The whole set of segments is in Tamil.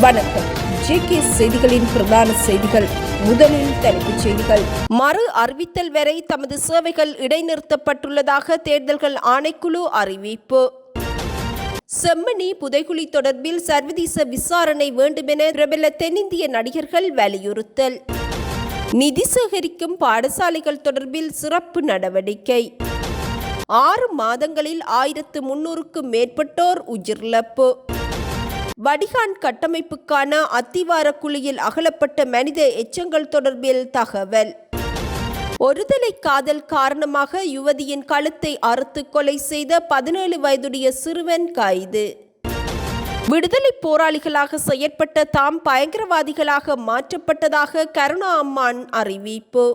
வணக்கம். ஜேகே செய்திகளின் பிரதான செய்திகள். முதலில் தலைப்புச் செய்திகள். மறு அறிவித்தல் வரை தமது சேவைகள் இடைநிறுத்தப்பட்டுள்ளதாக தேர்தல்கள் ஆணைக்குழு அறிவிப்பு. செம்மணி புதைகுழி தொடர்பில் சர்வதேச விசாரணை வேண்டுமென பிரபல தென்னிந்திய நடிகர்கள் வலியுறுத்தல். நிதி சேகரிக்கும் பாடசாலைகள் தொடர்பில் சிறப்பு நடவடிக்கை. ஆறு மாதங்களில் ஆயிரத்து முன்னூறுக்கும் மேற்பட்டோர் உயிரிழப்பு. வடிகான் கட்டமைப்புக்கான அத்திவார குழியில் அகலப்பட்ட மனித எச்சங்கள் தொடர்பில் தகவல். ஒருதலை காதல் காரணமாக யுவதியின் கழுத்தை அறுத்து கொலை செய்த பதினேழு வயதுடைய சிறுவன் கைது. விடுதலை போராளிகளாக செயற்பட்ட தாம் பயங்கரவாதிகளாக மாற்றப்பட்டதாக கருணா அம்மான் அறிவிப்பு.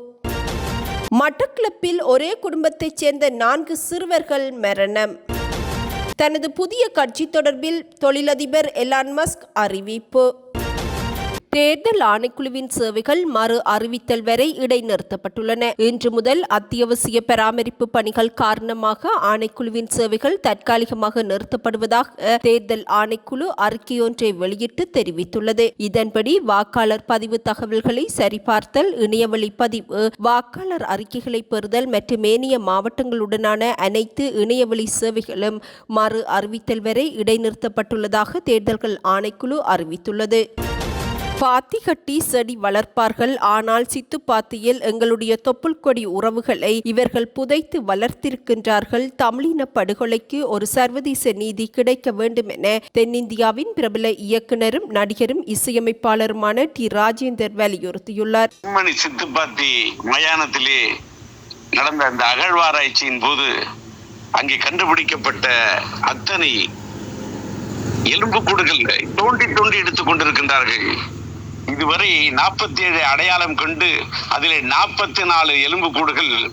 மட்டக்கிளப்பில் ஒரே குடும்பத்தைச் சேர்ந்த நான்கு சிறுவர்கள் மரணம். தனது புதிய கட்சி தொடர்பில் தொழிலதிபர் எலான் மஸ்க் அறிவிப்பு. தேர்தல் ஆணைக்குழுவின் சேவைகள் மறு அறிவித்தல் வரை இடைநிறுத்தப்பட்டுள்ளன. இன்று முதல் அத்தியாவசிய பராமரிப்பு பணிகள் காரணமாக ஆணைக்குழுவின் சேவைகள் தற்காலிகமாக நிறுத்தப்படுவதாக தேர்தல் ஆணைக்குழு அறிக்கையொன்றை வெளியிட்டு தெரிவித்துள்ளது. இதன்படி வாக்காளர் பதிவு தகவல்களை சரிபார்த்தல் இணையவழி பதிவு வாக்காளர் அறிக்கைகளை பெறுதல் மற்றும் ஏனைய மாவட்டங்களுடனான அனைத்து இணையவழி சேவைகளும் மறு அறிவித்தல் வரை இடைநிறுத்தப்பட்டுள்ளதாக தேர்தல்கள் ஆணைக்குழு அறிவித்துள்ளது. பாத்தி கட்டி செடி வளர்ப்பார்கள். ஆனால் சித்துப்பாத்தியில் எங்களுடைய தொப்புள் கொடி உறவுகளை இவர்கள் புதைத்து வளர்த்திருக்கின்றார்கள். தமிழின படுகொலைக்கு ஒரு சர்வதேச நீதி கிடைக்க வேண்டும் என தென்னிந்தியாவின் பிரபல இயக்குனரும் நடிகரும் இசையமைப்பாளருமான டி. ராஜேந்தர் வலியுறுத்தியுள்ளார். மணி சித்துப்பாத்தி மயானத்திலே நடந்த அந்த அகழ்வாராய்ச்சியின் போது அங்கே கண்டுபிடிக்கப்பட்ட அத்தனை எலும்புக்கூடுகள் தோண்டி தோண்டி எடுத்துக் கொண்டிருக்கின்றார்கள். இதுவரை நாற்பத்தி ஏழு அடையாளம் கண்டு அதில் நாற்பத்தி நாலு எலும்பு கூடுகள்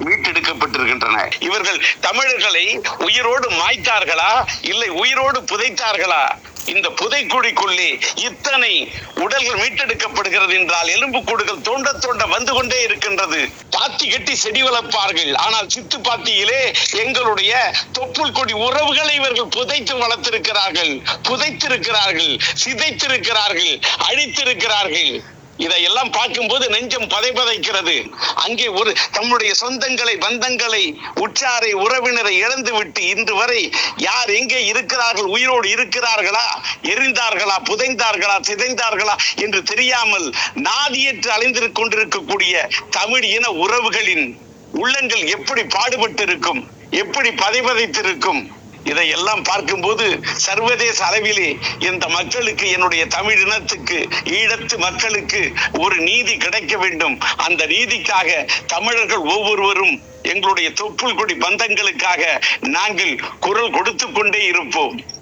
மீட்டெடுக்கப்பட்டிருக்கின்றன. இவர்கள் தமிழர்களை உயிரோடு மாய்த்தார்களா? இல்லை உயிரோடு புதைத்தார்களா? இந்த புதைக்குழிக்குள்ளே இத்தனை உடல்கள் மீட்டெடுக்கப்படுகிறது என்றால் எலும்புக்கூடுகள் தோண்ட தோண்ட வந்து கொண்டே இருக்கின்றது. பாத்தி கட்டி செடி வளர்ப்பார்கள். ஆனால் சித்து பாத்தியிலே எங்களுடைய தொப்புள் கொடி உறவுகளை இவர்கள் புதைத்து வளர்த்திருக்கிறார்கள். புதைத்திருக்கிறார்கள் சிதைத்திருக்கிறார்கள் அழித்திருக்கிறார்கள். இதையெல்லாம் பார்க்கும்போது நெஞ்சம் பதை பதைக்கிறது. அங்கே ஒரு தம்முடைய சொந்தங்களை பந்தங்களை உற்றாரை உறவினரை இழந்து விட்டு இன்று வரை யார் எங்கே இருக்கிறார்கள் உயிரோடு இருக்கிறார்களா எரிந்தார்களா புதைந்தார்களா சிதைந்தார்களா என்று தெரியாமல் நாதியற்று அழிந்து கொண்டிருக்கக்கூடிய தமிழ் இன உறவுகளின் உள்ளங்கள் எப்படி பாடுபட்டிருக்கும் எப்படி பதைபதைத்திருக்கும் இதையெல்லாம் பார்க்கும்போது சர்வதேச அளவிலே இந்த மக்களுக்கு என்னுடைய தமிழ் இனத்துக்கு ஈழத்து மக்களுக்கு ஒரு நீதி கிடைக்க வேண்டும். அந்த நீதிக்காக தமிழர்கள் ஒவ்வொருவரும் எங்களுடைய தொப்புள் கொடி பந்தங்களுக்காக நாங்கள் குரல் கொடுத்து கொண்டே இருப்போம்.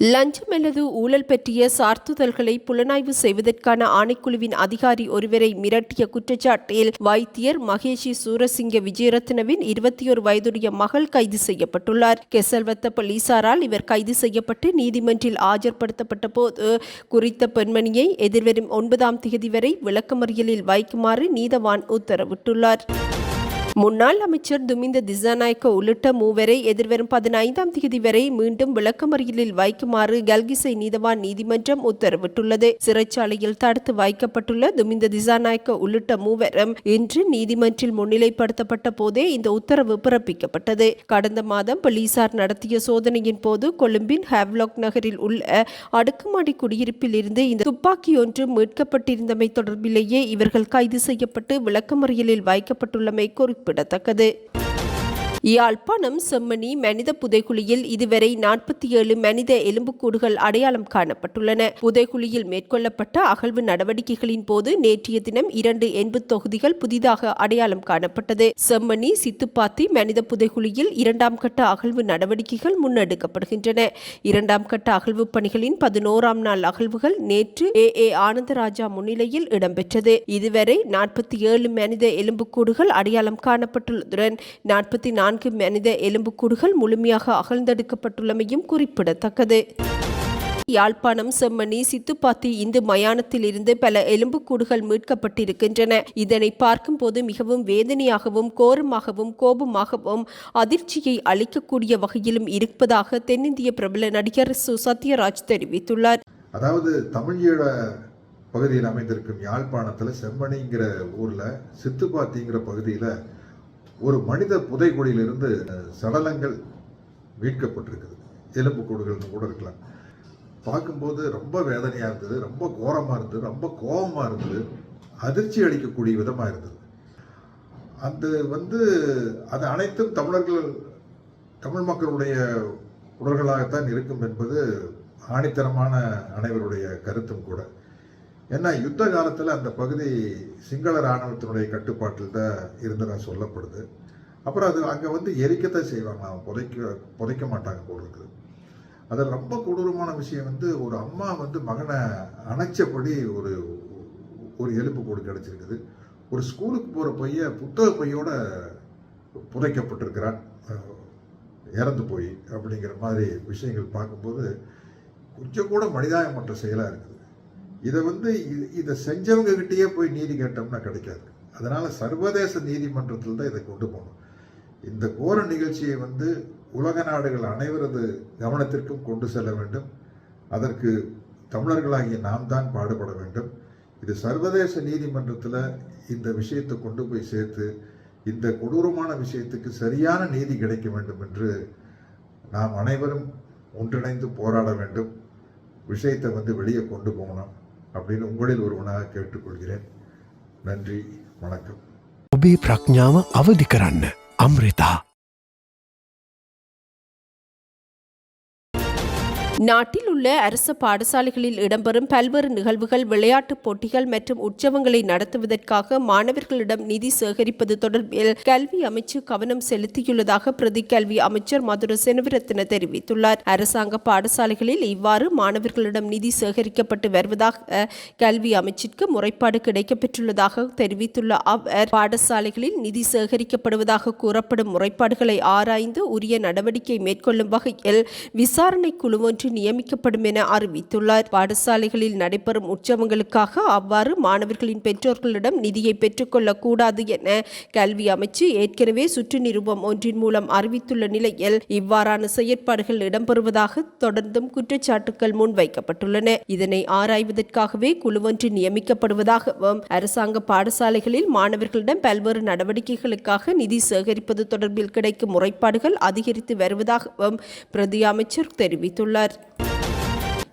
லஞ்சம் அல்லது ஊழல் பற்றிய சார்த்துதல்களை புலனாய்வு செய்வதற்கான ஆணைக்குழுவின் அதிகாரி ஒருவரை மிரட்டிய குற்றச்சாட்டில் வைத்தியர் மகேஷி சூரசிங்க விஜயரத்னவின் இருபத்தி ஒரு வயதுடைய மகள் கைது செய்யப்பட்டுள்ளார். கெசல்வத்த போலீசாரால் இவர் கைது செய்யப்பட்டு நீதிமன்றில் ஆஜர்படுத்தப்பட்ட போது குறித்த பெண்மணியை எதிர்வரும் ஒன்பதாம் தேதி வரை விளக்கமறியலில் வைக்குமாறு நீதவான் உத்தரவிட்டுள்ளார். முன்னாள் அமைச்சர் துமிந்த திசாநாயக்க உள்ளிட்ட மூவரை எதிர்வரும் பதினைந்தாம் தேதி வரை மீண்டும் விளக்கமறியலில் வைக்குமாறு கல்கிசை நீதவான் நீதிமன்றம் உத்தரவிட்டுள்ளது. சிறைச்சாலையில் தடுத்து வைக்கப்பட்டுள்ள துமிந்த திசாநாயக்க உள்ளிட்ட மூவரும் இன்று நீதிமன்றில் முன்னிலைப்படுத்தப்பட்ட போதே இந்த உத்தரவு பிறப்பிக்கப்பட்டது. கடந்த மாதம் போலீசார் நடத்திய சோதனையின் போது கொழும்பின் ஹேவ்லாக் நகரில் உள்ள அடுக்குமாடி குடியிருப்பில் இருந்து இந்த துப்பாக்கி ஒன்று மீட்கப்பட்டிருந்தமை தொடர்பிலேயே இவர்கள் கைது செய்யப்பட்டு விளக்கமறியலில் வைக்கப்பட்டுள்ளமை குறிப்பிட்டது குறிப்பிடத்தக்கது. யாழ்ப்பாணம் செம்மணி மனித புதைக்குழியில் இதுவரை நாற்பத்தி ஏழு மனித எலும்புக்கூடுகள் அடையாளம் காணப்பட்டுள்ளன. புதைக்குழியில் மேற்கொள்ளப்பட்ட அகழ்வு நடவடிக்கைகளின் போது நேற்றைய தினம் இரண்டு எண்பு தொகுதிகள் புதிதாக அடையாளம் காணப்பட்டது. செம்மணி சித்துப்பாத்தி மனித புதைக்குழியில் இரண்டாம் கட்ட அகழ்வு நடவடிக்கைகள் முன்னெடுக்கப்படுகின்றன. இரண்டாம் கட்ட அகழ்வு பணிகளின் பதினோராம் நாள் அகழ்வுகள் நேற்று ஏ. ஏ. ஆனந்தராஜா முன்னிலையில் இடம்பெற்றது. இதுவரை நாற்பத்தி ஏழு மனித எலும்புக்கூடுகள் அடையாளம் காணப்பட்டுள்ளதுடன் நாற்பத்தி நான்கு மனித எலும்புக்கூடுகள் முழுமையாக அகழ்ந்தெடுக்கப்பட்டுள்ளமையும் குறிப்பிடத்தக்கது. யாழ்ப்பாணம் செம்மணி சித்துப்பாத்தி இந்து மயானத்தில் இருந்து பல எலும்புக்கூடுகள் மீட்கப்பட்டிருக்கின்றன. இதனை பார்க்கும்போது மிகவும் வேதனையாகவும் கோரமாகவும் கோபமாகவும் அதிர்ச்சியை அளிக்கக்கூடிய வகையிலும் இருப்பதாக தென்னிந்திய பிரபல நடிகர் சு. சத்யராஜ் தெரிவித்துள்ளார். அதாவது தமிழீழ பகுதியில் அமைந்திருக்கும் யாழ்ப்பாணத்தில் செம்மணிங்கிற ஊரில் சித்துப்பாத்திங்கிற பகுதியில் ஒரு மனித புதைகுழியிலிருந்து சடலங்கள் மீட்கப்பட்டிருக்குது. எலும்புக்கூடுகள்னு கூட இருக்கலாம். பார்க்கும்போது ரொம்ப வேதனையாக இருந்தது ரொம்ப கோரமாக இருந்தது ரொம்ப கோபமாக இருந்தது அதிர்ச்சி அளிக்கக்கூடிய விதமாக இருந்தது. அது வந்து அது அனைத்தும் தமிழர்கள் தமிழ் மக்களுடைய உடல்களாகத்தான் இருக்கும் என்பது ஆணித்தரமான அனைவருடைய கருத்தும் கூட. ஏன்னா யுத்த காலத்தில் அந்த பகுதி சிங்கள இராணுவத்தினுடைய கட்டுப்பாட்டில் தான் இருந்ததாக சொல்லப்படுது. அப்புறம் அது அங்கே வந்து எரிக்கத்தான் செய்வாங்க. புதைக்க புதைக்க மாட்டாங்க போல இருக்குது. அதில் ரொம்ப கொடூரமான விஷயம் வந்து ஒரு அம்மா வந்து மகனை அணைச்சபடி ஒரு ஒரு எலும்பு கூடு கிடச்சிருக்குது. ஒரு ஸ்கூலுக்கு போகிற பையன் புத்தக பையோட புதைக்கப்பட்டிருக்கிறான். இறந்து போய் அப்படிங்கிற மாதிரி விஷயங்கள் பார்க்கும்போது கொஞ்சம் கூட மனிதாயமற்ற செயலாக இருக்குது. இதை வந்து இதை செஞ்சவங்க கிட்டேயே போய் நீதி கேட்டோம்னா கிடைக்காது. அதனால் சர்வதேச நீதிமன்றத்தில் தான் இதை கொண்டு போகணும். இந்த கோர நிகழ்ச்சியை வந்து உலக நாடுகள் அனைவரது கவனத்திற்கும் கொண்டு செல்ல வேண்டும். அதற்கு தமிழர்களாகிய நாம் தான் பாடுபட வேண்டும். இது சர்வதேச நீதிமன்றத்தில் இந்த விஷயத்தை கொண்டு போய் சேர்த்து இந்த கொடூரமான விஷயத்துக்கு சரியான நீதி கிடைக்க வேண்டும் என்று நாம் அனைவரும் ஒன்றிணைந்து போராட வேண்டும். விஷயத்தை வந்து வெளியே கொண்டு போகணும். அப்படின்னு உங்களில் ஒருவனாக கேட்டுக்கொள்கிறேன் நன்றி வணக்கம் ඔබේ ප්‍රඥාව අවදි කරන්න අම්රිතා நாட்டில் உள்ள அரசு பாடசாலைகளில் இடம்பெறும் பல்வேறு நிகழ்வுகள் விளையாட்டுப் போட்டிகள் மற்றும் உற்சவங்களை நடத்துவதற்காக மாணவர்களிடம் நிதி சேகரிப்பது தொடர்பில் கல்வி அமைச்சு கவனம் செலுத்தியுள்ளதாக பிரதி கல்வி அமைச்சர் மதுர செனவிரத்ன தெரிவித்துள்ளார். அரசாங்க பாடசாலைகளில் இவ்வாறு மாணவர்களிடம் நிதி சேகரிக்கப்பட்டு வருவதாக கல்வி அமைச்சிற்கு முறைப்பாடு கிடைக்கப்பெற்றுள்ளதாக தெரிவித்துள்ள அவர் பாடசாலைகளில் நிதி சேகரிக்கப்படுவதாக கூறப்படும் முறைப்பாடுகளை ஆராய்ந்து உரிய நடவடிக்கை மேற்கொள்ளும் வகையில் விசாரணை குழு ஒன்று நியமிக்கப்படும் என அறிவித்துள்ளார். பாடசாலைகளில் நடைபெறும் உற்சவங்களுக்காக அவ்வாறு மாணவர்களின் பெற்றோர்களிடம் நிதியை பெற்றுக்கொள்ளக்கூடாது என கல்வி அமைச்சு ஏற்கனவே சுற்று நிருபம் ஒன்றின் மூலம் அறிவித்துள்ள நிலையில் இவ்வாறான செயற்பாடுகள் இடம்பெறுவதாக தொடர்ந்தும் குற்றச்சாட்டுகள் முன்வைக்கப்பட்டுள்ளன. இதனை ஆராய்வதற்காகவே குழுவொன்று நியமிக்கப்படுவதாகவும் அரசாங்க பாடசாலைகளில் மாணவர்களிடம் பல்வேறு நடவடிக்கைகளுக்காக நிதி சேகரிப்பது தொடர்பில் கிடைக்கும் முறைப்பாடுகள் அதிகரித்து வருவதாகவும் பிரதி அமைச்சர் தெரிவித்துள்ளார். Gracias.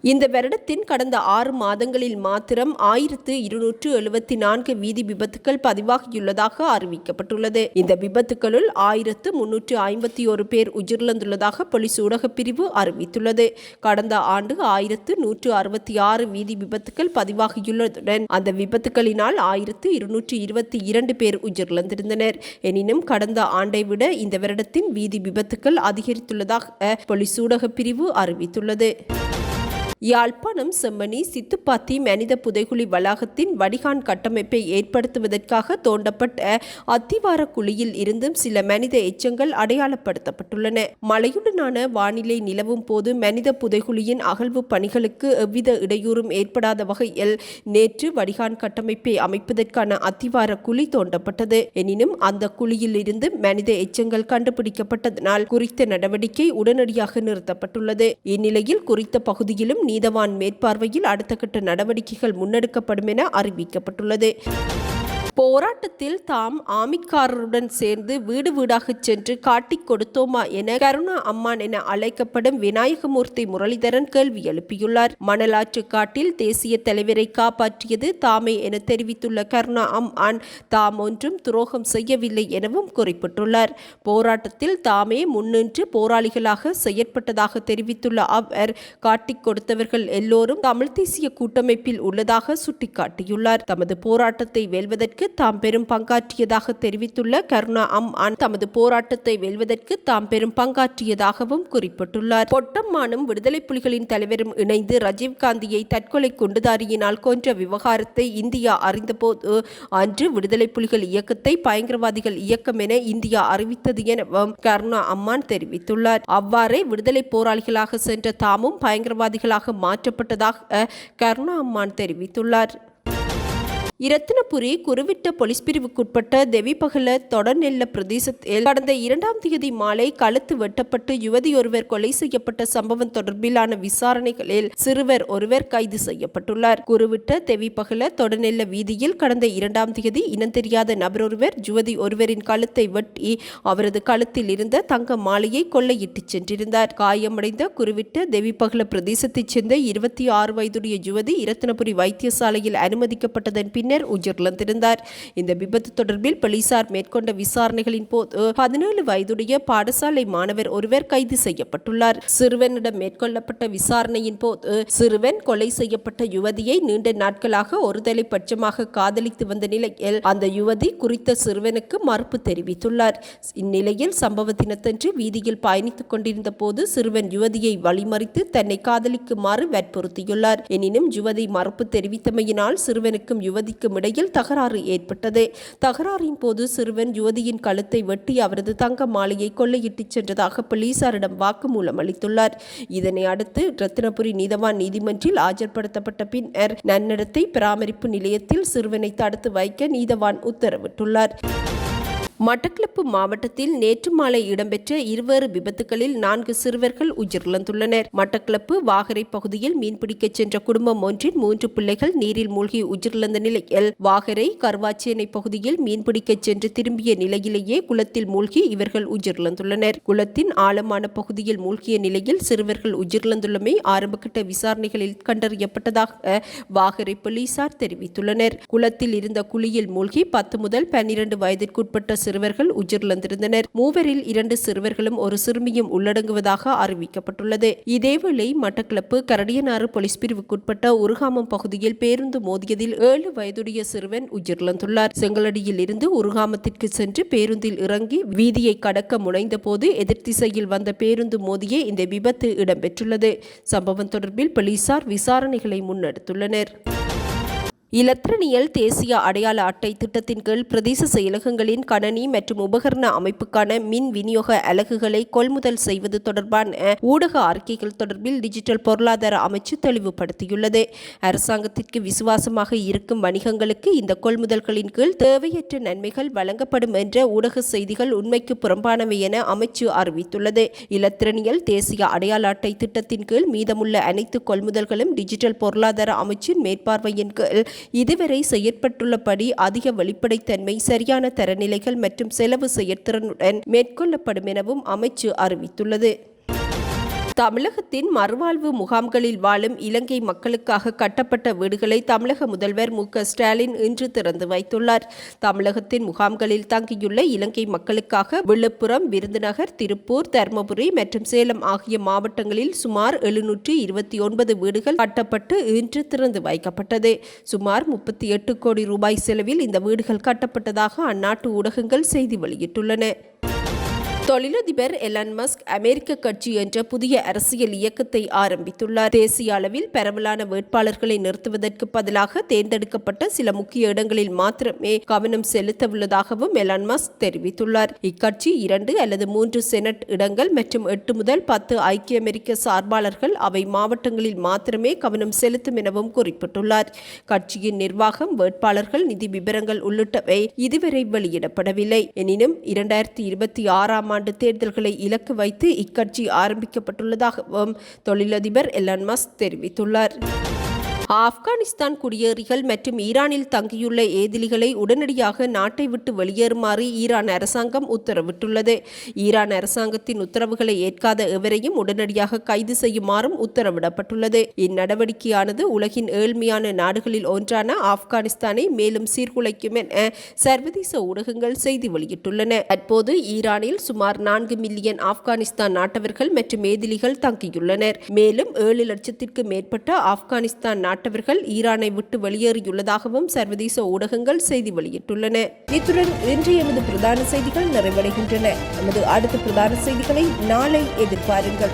இந்த வருடத்தின் கடந்த ஆறு மாதங்களில் மாத்திரம் ஆயிரத்து இருநூற்று எழுபத்தி நான்கு வீதி விபத்துக்கள் பதிவாகியுள்ளதாக அறிவிக்கப்பட்டுள்ளது. இந்த விபத்துக்களுள் ஆயிரத்து முன்னூற்று ஐம்பத்தி ஒரு பேர் உயிரிழந்துள்ளதாக போலீஸ் ஊடகப் பிரிவு அறிவித்துள்ளது. கடந்த ஆண்டு ஆயிரத்து நூற்று அறுபத்தி ஆறு வீதி விபத்துக்கள் பதிவாகியுள்ளதுடன் அந்த விபத்துக்களினால் ஆயிரத்து இருநூற்று இருபத்தி இரண்டு பேர் உயிரிழந்திருந்தனர். எனினும் கடந்த ஆண்டை விட இந்த வருடத்தின் வீதி விபத்துக்கள் அதிகரித்துள்ளதாக போலீஸ் ஊடகப் பிரிவு அறிவித்துள்ளது. யாழ்ப்பாணம் செம்மணி சித்துப்பாத்தி மனித புதைகுழி வளாகத்தின் வடிகான் கட்டமைப்பை ஏற்படுத்துவதற்காக தோண்டப்பட்ட அத்திவார குழியில் இருந்தும் சில மனித எச்சங்கள் அடையாளப்படுத்தப்பட்டுள்ளன. மழையுடனான வானிலை நிலவும் போது மனித புதைகுழியின் அகழ்வு பணிகளுக்கு எவ்வித இடையூறும் ஏற்படாத வகையில் நேற்று வடிகான் கட்டமைப்பை அமைப்பதற்கான அத்திவார குழி தோண்டப்பட்டது. எனினும் அந்த குழியில் இருந்து மனித எச்சங்கள் கண்டுபிடிக்கப்பட்டதனால் குறித்த நடவடிக்கை உடனடியாக நிறுத்தப்பட்டுள்ளது. இந்நிலையில் குறித்த பகுதியிலும் நீதவான் மேற்பார்வையில் அடுத்த கட்ட நடவடிக்கைகள் முன்னெடுக்கப்படும் என அறிவிக்கப்பட்டுள்ளது. போராட்டத்தில் தாம் ஆமிக்காரருடன் சேர்ந்து வீடு வீடாகச் சென்று காட்டிக் கொடுத்தோமா என கருணா அம்மான் என அழைக்கப்படும் விநாயகமூர்த்தி முரளிதரன் கேள்வி எழுப்பியுள்ளார். மணலாற்று காட்டில் தேசிய தலைவரை காப்பாற்றியது தாமே என தெரிவித்துள்ள கருணா அம்மான் தாம் ஒன்றும் துரோகம் செய்யவில்லை எனவும் குறிப்பிட்டுள்ளார். போராட்டத்தில் தாமே முன்னின்று போராளிகளாக செயற்பட்டதாக தெரிவித்துள்ள அவர் காட்டிக் கொடுத்தவர்கள் எல்லோரும் தமிழ் தேசிய கூட்டமைப்பில் உள்ளதாக சுட்டிக்காட்டியுள்ளார். தமது போராட்டத்தை வெல்வதற்கு தாம் பெரும் பங்காற்றியதாக தெரிவித்துள்ள கருணா அம்மான் தமது போராட்டத்தை வெல்வதற்கு தாம் பெரும் பங்காற்றியதாகவும் குறிப்பிட்டுள்ளார். பொட்டம்மானும் விடுதலை புலிகளின் தலைவரும் இணைந்து ராஜீவ்காந்தியை தற்கொலை குண்டுதாரியினால் கொன்ற விவகாரத்தை இந்தியா அறிந்தபோது அன்று விடுதலை புலிகள் இயக்கத்தை பயங்கரவாதிகள் இயக்கம் என இந்தியா அறிவித்தது எனவும் கருணா அம்மான் தெரிவித்துள்ளார். அவ்வாறே விடுதலை போராளிகளாக சென்ற தாமும் பயங்கரவாதிகளாக மாற்றப்பட்டதாக கருணா அம்மான் தெரிவித்துள்ளார். இரத்தினபுரி குருவிட்ட போலீஸ் பிரிவுக்குட்பட்ட தெவிபகல தொடர்நெல்ல பிரதேசத்தில் கடந்த இரண்டாம் தேதி மாலை கழுத்து வெட்டப்பட்டு யுவதியொருவர் கொலை செய்யப்பட்ட சம்பவம் தொடர்பிலான விசாரணைகளில் சிறுவர் ஒருவர் கைது செய்யப்பட்டுள்ளார். குருவிட்ட தெவிபகல தொடர்நெல்ல வீதியில் கடந்த இரண்டாம் தேதி இனம் தெரியாத நபரொருவர் யுவதி ஒருவரின் கழுத்தை வெட்டி அவரது கழுத்தில் இருந்த தங்க மாலையை கொள்ளையிட்டுச் சென்றிருந்தார். காயமடைந்த குருவிட்ட தெவிபகல பிரதேசத்தைச் சேர்ந்த இருபத்தி ஆறு வயதுடைய யுவதி இரத்தினபுரி வைத்தியசாலையில் அனுமதிக்கப்பட்டதன் பின்னர் பின்னர் உயிரிழந்திருந்தார். இந்த விபத்து தொடர்பில் போலீசார் மேற்கொண்ட விசாரணைகளின் போது பதினேழு வயதுடைய பாடசாலை மாணவர் ஒருவர் கைது செய்யப்பட்டுள்ளார். சிறுவனிடம் மேற்கொள்ளப்பட்ட விசாரணையின் போது சிறுவன் கொலை செய்யப்பட்ட யுவதியை நீண்ட நாட்களாக ஒருதலை பட்சமாக காதலித்து வந்த நிலையில் அந்த யுவதி குறித்த சிறுவனுக்கு மறுப்பு தெரிவித்துள்ளார். இந்நிலையில் சம்பவ தினத்தன்று வீதியில் பயணித்துக் கொண்டிருந்த போது சிறுவன் யுவதியை வழிமறித்து தன்னை காதலிக்குமாறு வற்புறுத்தியுள்ளார். எனினும் யுவதி மறுப்பு தெரிவித்தமையினால் சிறுவனுக்கும் யுவதி யுவதிக்கும் இடையில் தகராறு ஏற்பட்டது. தகராறின் போது சிறுவன் யுவதியின் கழுத்தை வெட்டி அவரது தங்க மாலையை கொள்ளையிட்டுச் சென்றதாக போலீசாரிடம் வாக்குமூலம் அளித்துள்ளார். இதனை அடுத்து ரத்தினபுரி நீதவான் நீதிமன்றில் ஆஜர்படுத்தப்பட்ட பின்னர் நன்னடத்தை பராமரிப்பு நிலையத்தில் சிறுவனை தடுத்து வைக்க நீதவான் உத்தரவிட்டுள்ளார். மட்டக்களப்பு மாவட்டத்தில் நேற்று மாலை இடம்பெற்ற இருவேறு விபத்துகளில் நான்கு சிறுவர்கள் உயிரிழந்துள்ளனர். மட்டக்களப்பு வாகரை பகுதியில் மீன்பிடிக்கச் சென்ற குடும்பம் ஒன்றின் மூன்று பிள்ளைகள் நீரில் மூழ்கி உயிரிழந்த நிலையில் வாகரை கர்வாச்சேனை பகுதியில் மீன்பிடிக்கச் சென்று திரும்பிய நிலையிலேயே குளத்தில் மூழ்கி இவர்கள் உயிரிழந்துள்ளனர். குளத்தின் ஆழமான பகுதியில் மூழ்கிய நிலையில் சிறுவர்கள் உயிரிழந்துள்ளமை ஆரம்பகட்ட விசாரணைகளில் கண்டறியப்பட்டதாக வாகரை போலீசார் தெரிவித்துள்ளனர். குளத்தில் இருந்த குழியில் மூழ்கி பத்து முதல் பன்னிரண்டு வயதிற்குட்பட்ட சிறுவர்கள் உயிரிழந்திருந்தனர். மூவரில் இரண்டு சிறுவர்களும் ஒரு சிறுமியும் உள்ளடங்குவதாக அறிவிக்கப்பட்டுள்ளது. இதேவேளை மட்டக்களப்பு கரடியனாறு போலீஸ் பிரிவுக்குட்பட்ட உருகாமம் பகுதியில் பேருந்து மோதியதில் ஏழு வயதுடைய சிறுவன் உயிரிழந்துள்ளார். செங்கலடியில் இருந்து உருகாமத்திற்கு சென்று பேருந்தில் இறங்கி வீதியை கடக்க முனைந்த போது எதிர்த்திசையில் வந்த பேருந்து மோதியே இந்த விபத்து இடம்பெற்றுள்ளது. சம்பவம் தொடர்பில் போலீசார் விசாரணைகளை முன்னெடுத்துள்ளனர். இலத்திரனியல் தேசிய அடையாள அட்டை திட்டத்தின் கீழ் பிரதேச செயலகங்களின் கணனி மற்றும் உபகரண அமைப்புக்கான மின் விநியோக அலகுகளை கொள்முதல் செய்வது தொடர்பான ஊடக அறிக்கைகள் தொடர்பில் டிஜிட்டல் பொருளாதார அமைச்சு தெளிவுபடுத்தியுள்ளது. அரசாங்கத்திற்கு விசுவாசமாக இருக்கும் வணிகங்களுக்கு இந்த கொள்முதல்களின் கீழ் தேவையற்ற நன்மைகள் வழங்கப்படும் என்ற ஊடக செய்திகள் உண்மைக்கு புறம்பானவை என அமைச்சு அறிவித்துள்ளது. இலத்திரனியல் தேசிய அடையாள அட்டை திட்டத்தின் கீழ் மீதமுள்ள அனைத்து கொள்முதல்களும் டிஜிட்டல் பொருளாதார அமைச்சின் மேற்பார்வையின் கீழ் இதுவரை செயற்பட்டுள்ளபடி அதிக வெளிப்படைத்தன்மை சரியான தரநிலைகள் மற்றும் செலவு செயற்திறனுடன் மேற்கொள்ளப்படும் எனவும் அமைச்சு அறிவித்துள்ளது. தமிழகத்தின் மறுவாழ்வு முகாம்களில் வாழும் இலங்கை மக்களுக்காக கட்டப்பட்ட வீடுகளை தமிழக முதல்வர் மு. ஸ்டாலின் இன்று திறந்து வைத்துள்ளார். தமிழகத்தின் முகாம்களில் தங்கியுள்ள இலங்கை மக்களுக்காக விழுப்புரம் விருதுநகர் திருப்பூர் தருமபுரி மற்றும் சேலம் ஆகிய மாவட்டங்களில் சுமார் எழுநூற்றி இருபத்தி ஒன்பது வீடுகள் கட்டப்பட்டு இன்று திறந்து வைக்கப்பட்டது. சுமார் முப்பத்தி எட்டு கோடி ரூபாய் செலவில் இந்த வீடுகள் கட்டப்பட்டதாக அந்நாட்டு ஊடகங்கள் செய்தி வெளியிட்டுள்ளன. தொழிலதிபர் எலான் மஸ்க் அமெரிக்க கட்சி என்ற புதிய அரசியல் இயக்கத்தை ஆரம்பித்துள்ளார். தேசிய அளவில் பரவலான வேட்பாளர்களை நிறுத்துவதற்கு பதிலாக தேர்ந்தெடுக்கப்பட்ட சில முக்கிய இடங்களில் மாத்திரமே கவனம் செலுத்த உள்ளதாகவும் எலான் மஸ்க் தெரிவித்துள்ளார். இக்கட்சி இரண்டு அல்லது மூன்று செனட் இடங்கள் மற்றும் எட்டு முதல் பத்து ஐக்கிய அமெரிக்க சார்பாளர்கள் அவை மாவட்டங்களில் மாத்திரமே கவனம் செலுத்தும் எனவும் குறிப்பிட்டுள்ளார். கட்சியின் நிர்வாகம் வேட்பாளர்கள் நிதி விவரங்கள் உள்ளிட்டவை இதுவரை வெளியிடப்படவில்லை. எனினும் இரண்டாயிரத்தி இருபத்தி ஆறாம் ஆண்டு தேர்தல்களை இலக்கு வைத்து இக்கட்சி ஆரம்பிக்கப்பட்டுள்ளதாகவும் தொழிலதிபர் எலான் மஸ்க் தெரிவித்துள்ளார். ஆப்கானிஸ்தான் குடியேறிகள் மற்றும் ஈரானில் தங்கியுள்ள ஏதிலிகளை உடனடியாக நாட்டை விட்டு வெளியேறுமாறு ஈரான் அரசாங்கம் உத்தரவிட்டுள்ளது. ஈரான் அரசாங்கத்தின் உத்தரவுகளை ஏற்காத எவரையும் உடனடியாக கைது செய்யுமாறும் உத்தரவிடப்பட்டுள்ளது. இந்நடவடிக்கையானது உலகின் ஏழ்மையான நாடுகளில் ஒன்றான ஆப்கானிஸ்தானை மேலும் சீர்குலைக்கும் என சர்வதேச ஊடகங்கள் செய்தி வெளியிட்டுள்ளன. தற்போது ஈரானில் சுமார் நான்கு மில்லியன் ஆப்கானிஸ்தான் நாட்டவர்கள் மற்றும் ஏதிலிகள் தங்கியுள்ளனர். மேலும் ஏழு லட்சத்திற்கு மேற்பட்ட ஆப்கானிஸ்தான் நாட்டவர்கள் ஈரானை விட்டு வெளியேறியுள்ளதாகவும் சர்வதேச ஊடகங்கள் செய்தி வெளியிட்டுள்ளன. இத்துடன் இன்று எமது பிரதான செய்திகள் நிறைவடைகின்றன. நமது அடுத்த பிரதான செய்திகளை நாளை எதிர்பாருங்கள்.